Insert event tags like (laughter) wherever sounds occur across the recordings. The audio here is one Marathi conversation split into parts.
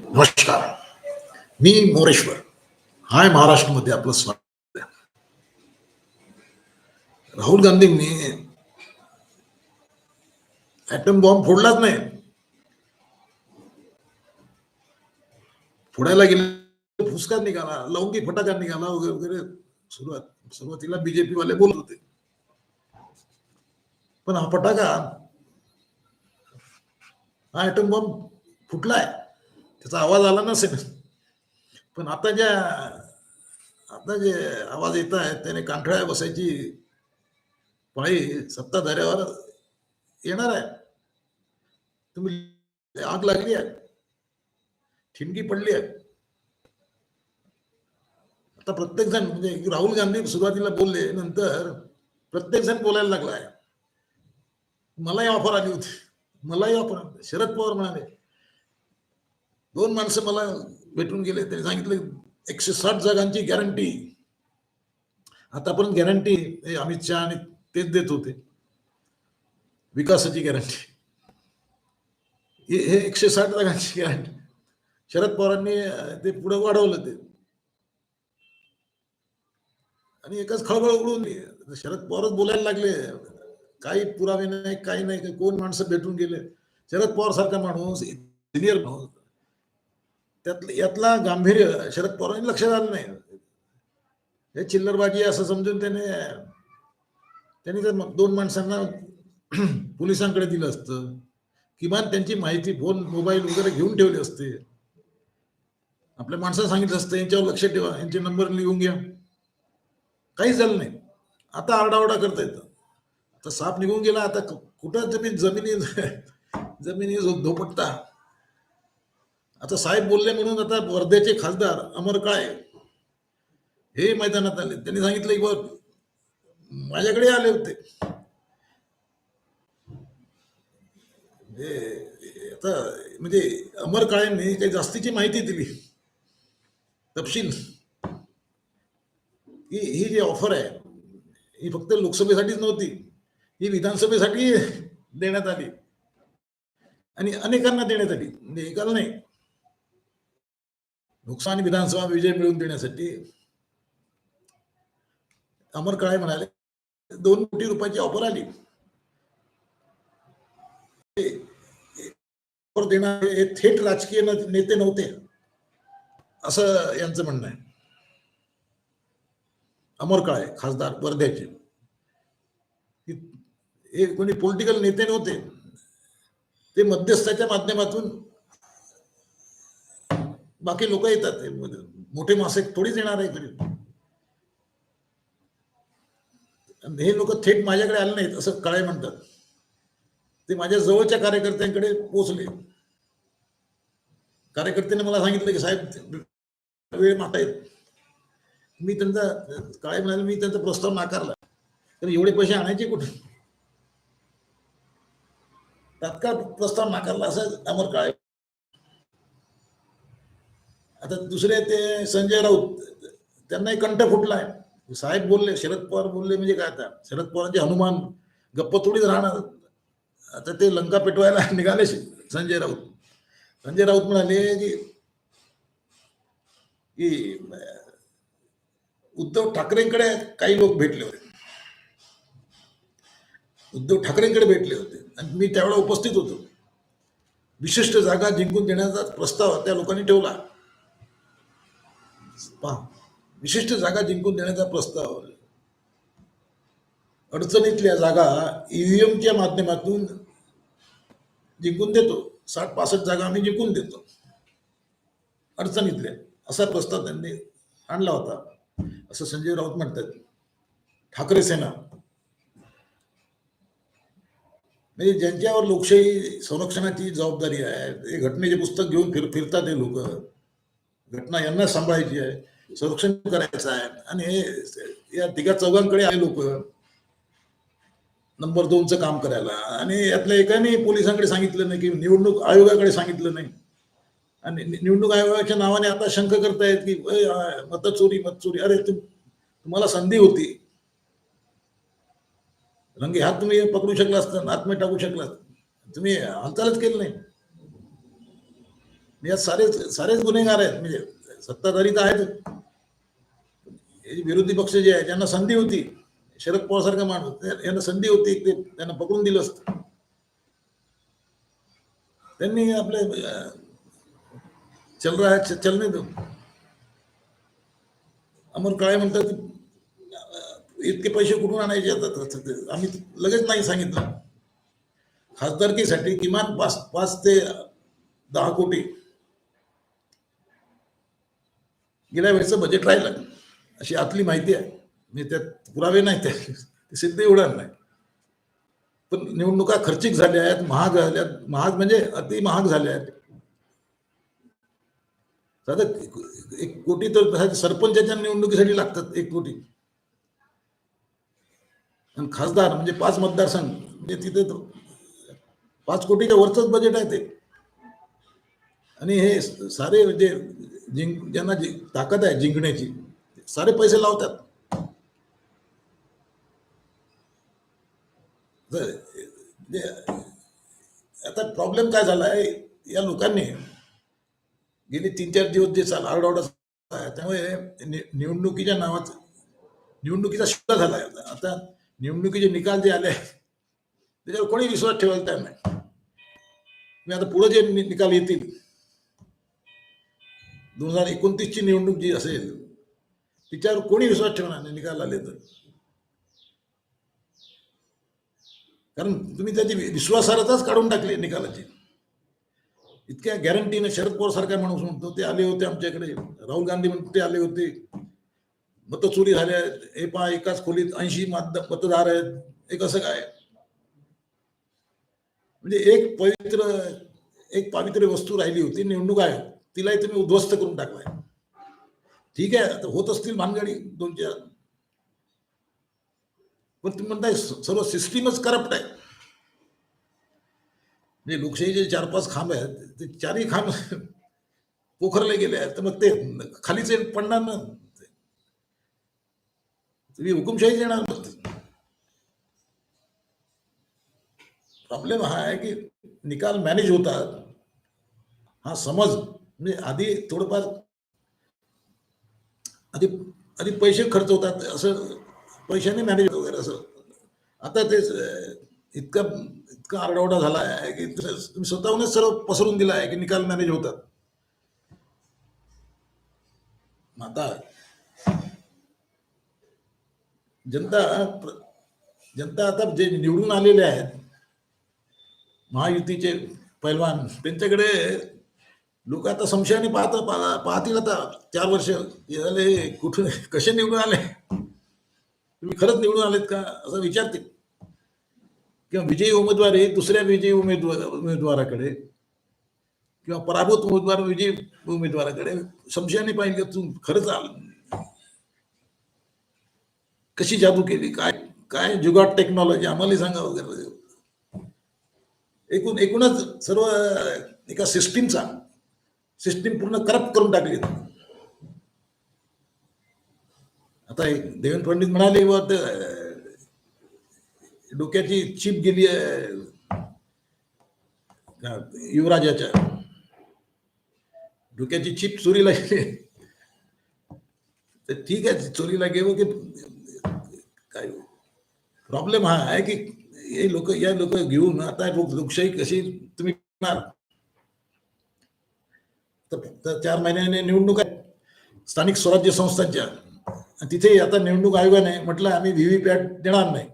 नमस्कार. मी मोरेश्वर. हाय महाराष्ट्रामध्ये आपलं स्वागत. राहुल गांधींनी ऍटम बॉम्ब फोडलाच नाही. फोडायला गेले, फुसका निघाला, लवंगी फटाका निघाला, वगैरे वगैरे. सुरुवात, सुरुवातीला बीजेपी वाले बोलत होते. पण हा फटाका, हा ऍटम बॉम्ब फुटलाय. त्याचा आवाज आला नसेल. पण आता ज्या आता जे आवाज येत आहेत त्याने कांठळ्या बसायची पाळी सत्ताधाऱ्यावर येणार आहे. तुम्ही आग लागली आहे. ठिणगी पडली आहे. आता प्रत्येक जण म्हणजे राहुल गांधी सुरुवातीला बोलले नंतर प्रत्येक जण बोलायला लागला आहे. मलाही ऑफर आली होती. मलाही ऑफर शरद पवार म्हणाले दोन माणसं मला भेटून गेले त्यांनी सांगितलं एकशे साठ जागांची गॅरंटी आतापर्यंत गॅरंटी अमित शहा आणि तेच देत होते. विकासाची गॅरंटी हे एकशे साठ जागांची गॅरंटी शरद पवारांनी ते पुढे वाढवलं ते. आणि एकच खळबळ उडून शरद पवारच बोलायला लागले. काही पुरावे नाही काही नाही कोण माणसं भेटून गेले. शरद पवार सारखा माणूस सिनियर माणूस. त्यात यातला गांभीर्य शरद पवारांनी लक्षात आलं नाही. हे चिल्लरबाजी असं समजून त्याने त्यांनी जर मग दोन माणसांना (clears throat) पोलिसांकडे दिलं असतं किमान त्यांची माहिती फोन मोबाईल वगैरे घेऊन ठेवले असते. आपल्या माणसाला सांगितलं असतं यांच्यावर लक्ष ठेवा यांचे नंबर लिहून घ्या. काहीच झालं नाही. आता आरडाओरडा करता येतं. आता साप निघून गेला आता कुठं जमीन जमिनी (laughs) जमिनी धोपटता आता साहेब बोलले म्हणून आता वर्ध्याचे खासदार अमर काळे हे मैदानात आले. त्यांनी सांगितलं की बघ माझ्याकडे आले होते. म्हणजे आता म्हणजे अमर काळेंनी काही जास्तीची माहिती दिली. तपशील. ही ही जी ऑफर आहे ही फक्त लोकसभेसाठीच नव्हती ही विधानसभेसाठी देण्यात आली. आणि अनेकांना देण्यात आली. म्हणजे एकाला नाही नुकसान विधानसभा विजय मिळवून देण्यासाठी अमर काळे म्हणाले दोन कोटी रुपयाची ऑफर आली. देणारे हे थेट राजकीय नेते नव्हते असं यांचं म्हणणं आहे. अमर काळे खासदार वर्ध्याचे. हे कोणी पॉलिटिकल नेते नव्हते. ते मध्यस्थाच्या माध्यमातून बाकी लोक येतात मोठे मासे थोडीच येणार आहे कधी हे लोक थेट माझ्याकडे आले नाहीत असं काळे म्हणतात. ते माझ्या जवळच्या कार्यकर्त्यांकडे पोचले कार्यकर्त्याने मला सांगितलं की साहेब वेळ मागतायत. मी त्यांचा काळे म्हणाले मी त्यांचा प्रस्ताव नाकारला. तर एवढे पैसे आणायचे कुठे तात्काळ प्रस्ताव नाकारला असं अमर काळे आता दुसरे ते संजय राऊत त्यांनाही कंठ फुटलाय. साहेब बोलले शरद पवार बोलले म्हणजे काय आता? शरद पवारांचे हनुमान गप्प थोडीच राहणार. आता ते लंका पेटवायला (laughs) निघाले संजय राऊत. संजय राऊत म्हणाले की की उद्धव ठाकरेंकडे काही लोक भेटले होते. उद्धव ठाकरेंकडे भेटले होते. आणि मी त्यावेळेला उपस्थित होतो. विशिष्ट जागा जिंकून देण्याचा प्रस्ताव त्या लोकांनी ठेवला. विशिष्ट जागा जिंकून देण्याचा प्रस्ताव अडचणीतल्या जागा ईव्हीएमच्या माध्यमातून जिंकून देतो. साठ पासष्ट जागा आम्ही जिंकून देतो. अडचणीतल्या. असा प्रस्ताव त्यांनी आणला होता. असं संजय राऊत म्हणतात. ठाकरे सेना. म्हणजे ज्यांच्यावर लोकशाही संरक्षणाची जबाबदारी आहे हे घटनेचे पुस्तक घेऊन फिर फिरतात हे लोक. घटना यांना सांभाळायची आहे संरक्षण करायचं आहे. आणि हे या तिघा चौघांकडे आले लोक नंबर दोनचं काम करायला. आणि यातल्या एकाने पोलिसांकडे सांगितलं नाही की निवडणूक आयोगाकडे सांगितलं नाही. आणि निवडणूक आयोगाच्या नावाने आता शंका करतायत की मत चोरी मत चोरी अरे तुम तुम्हाला संधी होती. रंगे हात तुम्ही पकडू शकला असता आत्मे टाकू शकला तुम्ही हालचालच केलं नाही. यात सारेच सारेच गुन्हेगार आहेत. म्हणजे सत्ताधारी तर आहेत. हे विरोधी पक्ष जे आहे ज्यांना संधी होती शरद पवार सारखा माणूस यांना संधी होती ते त्यांना पकडून दिलं असतं. त्यांनी आपले चल रहा है चलने दो. अमर काळे म्हणतात इतके पैसे कुठून आणायचे? आता आम्ही लगेच नाही सांगितलं. खासदारकीसाठी किमान पाच पाच ते दहा कोटी गेल्या वेळेचं बजेट राहिलं. अशी आतली माहिती आहे. म्हणजे त्यात पुरावे नाही त्या ते सिद्ध होणार नाही. पण निवडणुका खर्चिक झाल्या आहेत महाग झाल्या महाग म्हणजे अति महाग झाल्या आहेत. साधं एक कोटी तर सरपंचाच्या निवडणुकीसाठी लागतात एक कोटी. आणि खासदार म्हणजे पाच मतदारसंघ. म्हणजे तिथे पाच कोटीच्या वरचंच बजेट आहे ते. आणि हे सारे म्हणजे जिंक ज्यांना जि- ताकद आहे जिंकण्याची सारे पैसे लावतात. तर आता प्रॉब्लेम काय झाला आहे या लोकांनी गेली तीन चार दिवस जे चाल आरडाओरडा आहे त्यामुळे निवडणुकीच्या नावात निवडणुकीचा शुद्ध झाला आहे आता निवडणुकीचे निकाल जे आले त्याच्यावर कोणी विश्वास ठेवायला तयार नाही. मी आता पुढे जे निकाल येतील दोन हजार एकोणतीसची निवडणूक जी असेल तिच्यावर कोणी विश्वास ठेवणार नाही निकाल आले तर. कारण तुम्ही त्याची विश्वासार्हताच काढून टाकली निकालाची. इतक्या गॅरंटीने शरद पवार सारखा माणूस म्हणतो ते आले होते आमच्याकडे राहुल गांधी म्हणतो ते आले होते. मतचोरी झाल्या हे पहा एकाच खोलीत ऐंशी मतदार आहेत. हे कसं काय? म्हणजे एक पवित्र एक पावित्र्य वस्तू राहिली होती निवडणूक आहे तिलाही तुम्ही उद्ध्वस्त करून टाकलाय. ठीक आहे होत असतील भानगडी दोन चार. पण तुम्ही म्हणताय सर्व सिस्टीमच करप्ट आहे. म्हणजे लोकशाहीचे चार पाच खांब आहेत, ते चारही खांब (laughs) पोखरले गेले आहेत, तर मग ते खालीच पडणार ना? तुम्ही हुकुमशाही येणार प्रॉब्लेम हा आहे की निकाल मॅनेज होतात. हा समज म्हणजे आधी थोडंफार आधी आधी पैसे खर्च होतात असं पैशाने मॅनेज वगैरे असं. आता ते इतका इतका आरडाओरडा झाला आहे की तुम्ही स्वतःहूनच सर्व पसरून दिला आहे की निकाल मॅनेज होतात. मग आता जनता जनता आता जे निवडून आलेले आहेत महायुतीचे पैलवान त्यांच्याकडे लोक आता संशयाने पाहत पाहतील आता. चार वर्ष झाले कुठून कसे निवडून आले? तुम्ही खरंच निवडून आलेत का? असं विचारतील. किंवा विजयी उमेदवार हे दुसऱ्या विजयी उमेदवार उमेदवाराकडे किंवा पराभूत उमेदवार विजयी उमेदवाराकडे संशयाने पाहिजे तू खरंच आल. कशी जादू केली? काय काय जुगाड टेक्नॉलॉजी आम्हाला सांगा वगैरे. एकूण एकूणच सर्व एका सिस्टीमचा सिस्टीम पूर्ण करप्ट करून टाकली आता देवेंद्र फडणवीस म्हणाले व डोक्याची चिप गेली आहे युवराजाच्या. डोक्याची चिप चोरीला गेली तर ठीक आहे चोरीला गेलो की काय प्रॉब्लेम हा आहे की हे लोक या लोक घेऊन आता लोकशाही कशी तुम्ही करणार? तर चार महिन्याने निवडणूक आहे. स्थानिक स्वराज्य संस्थांच्या. आणि तिथे आता निवडणूक आयोगाने म्हटलं आम्ही व्ही वी पॅट देणार नाही.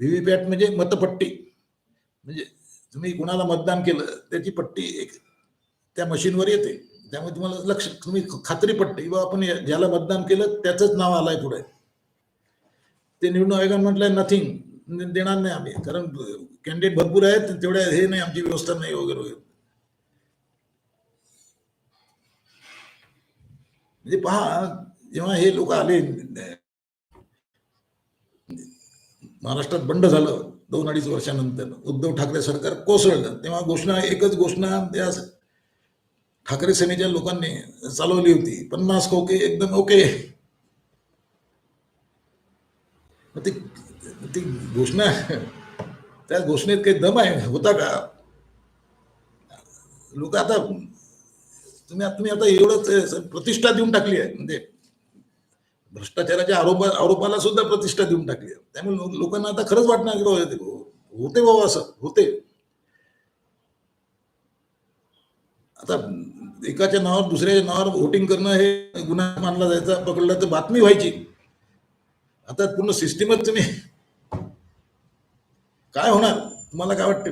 व्ही व्ही पॅट म्हणजे मतपट्टी. म्हणजे तुम्ही कुणाला मतदान केलं त्याची पट्टी एक त्या मशीनवर येते. त्यामुळे तुम्हाला लक्ष तुम्ही खात्री पट्टी किंवा आपण ज्याला मतदान केलं त्याचंच नाव आलंय पुढे. ते निवडणूक आयोगाने म्हटलंय नथिंग देणार नाही आम्ही. कारण कॅन्डिडेट भरपूर आहेत तेवढ्या हे नाही आमची व्यवस्था नाही वगैरे वगैरे. म्हणजे पहा जेव्हा हे लोक आले महाराष्ट्रात बंड झालं दोन अडीच वर्षानंतर उद्धव ठाकरे सरकार कोसळलं तेव्हा घोषणा एकच घोषणा त्या ठाकरे सेनेच्या लोकांनी चालवली होती पन्नास खोके एकदम ओके ती ती घोषणा त्या घोषणेत काही दम आहे होता का लोक आता तुम्ही आता- तुम्ही आता एवढंच प्रतिष्ठा देऊन टाकली आहे. म्हणजे भ्रष्टाचाराच्या आरोप आरोपाला सुद्धा प्रतिष्ठा देऊन टाकली आहे. त्यामुळे लोकांना आता खरंच वाटणार की बाबा ते. हो- होते बाबा असं होते. आता एकाच्या नावावर दुसऱ्याच्या नावावर व्होटिंग करणं हे गुन्हा मानला जायचा पकडला तर बातमी व्हायची. आता पूर्ण सिस्टीमच तुम्ही काय होणार? तुम्हाला काय वाटते?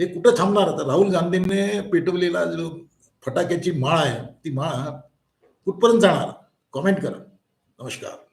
हे कुठं थांबणार? आता राहुल गांधींनी पेटवलेला जो फटाक्याची माळ आहे ती माळ कुठपर्यंत जाणार? कॉमेंट करा. नमस्कार.